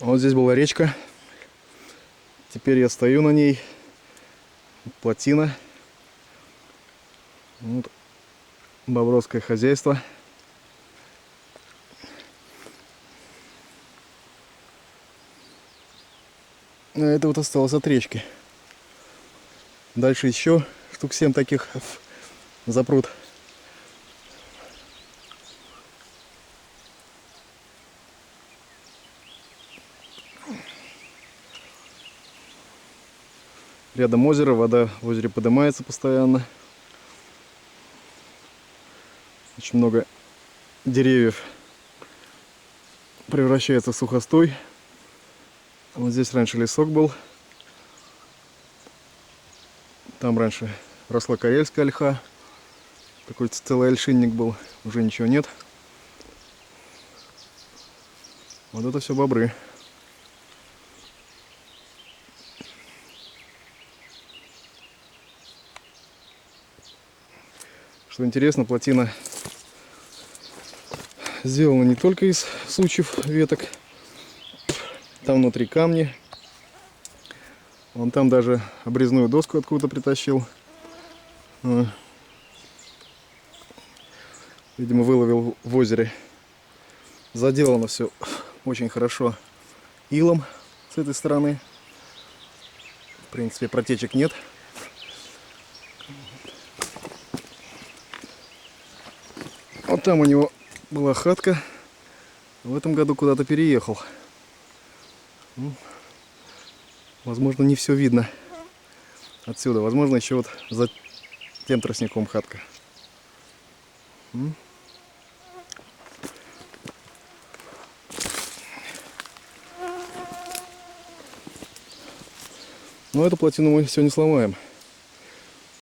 Вот здесь была речка. Теперь я стою на ней. Плотина. Вот. Бобровское хозяйство. А это вот осталось от речки. Дальше еще штук 7 таких запрут. Рядом озеро, вода в озере поднимается постоянно. Очень много деревьев превращается в сухостой. Вот здесь раньше лесок был. Там раньше росла карельская ольха. Такой целый ольшинник был. Уже ничего нет. Вот это все бобры. Что интересно, плотина сделана не только из сучьев веток. Там внутри камни. Вон там даже обрезную доску откуда-то притащил. А. Видимо, выловил в озере. Заделано все очень хорошо илом с этой стороны. В принципе, протечек нет. Вот там у него была хатка. В этом году куда-то переехал. Ну, возможно, не все видно отсюда. Возможно, еще вот за тем тростником хатка. М? Ну, эту плотину мы сегодня сломаем.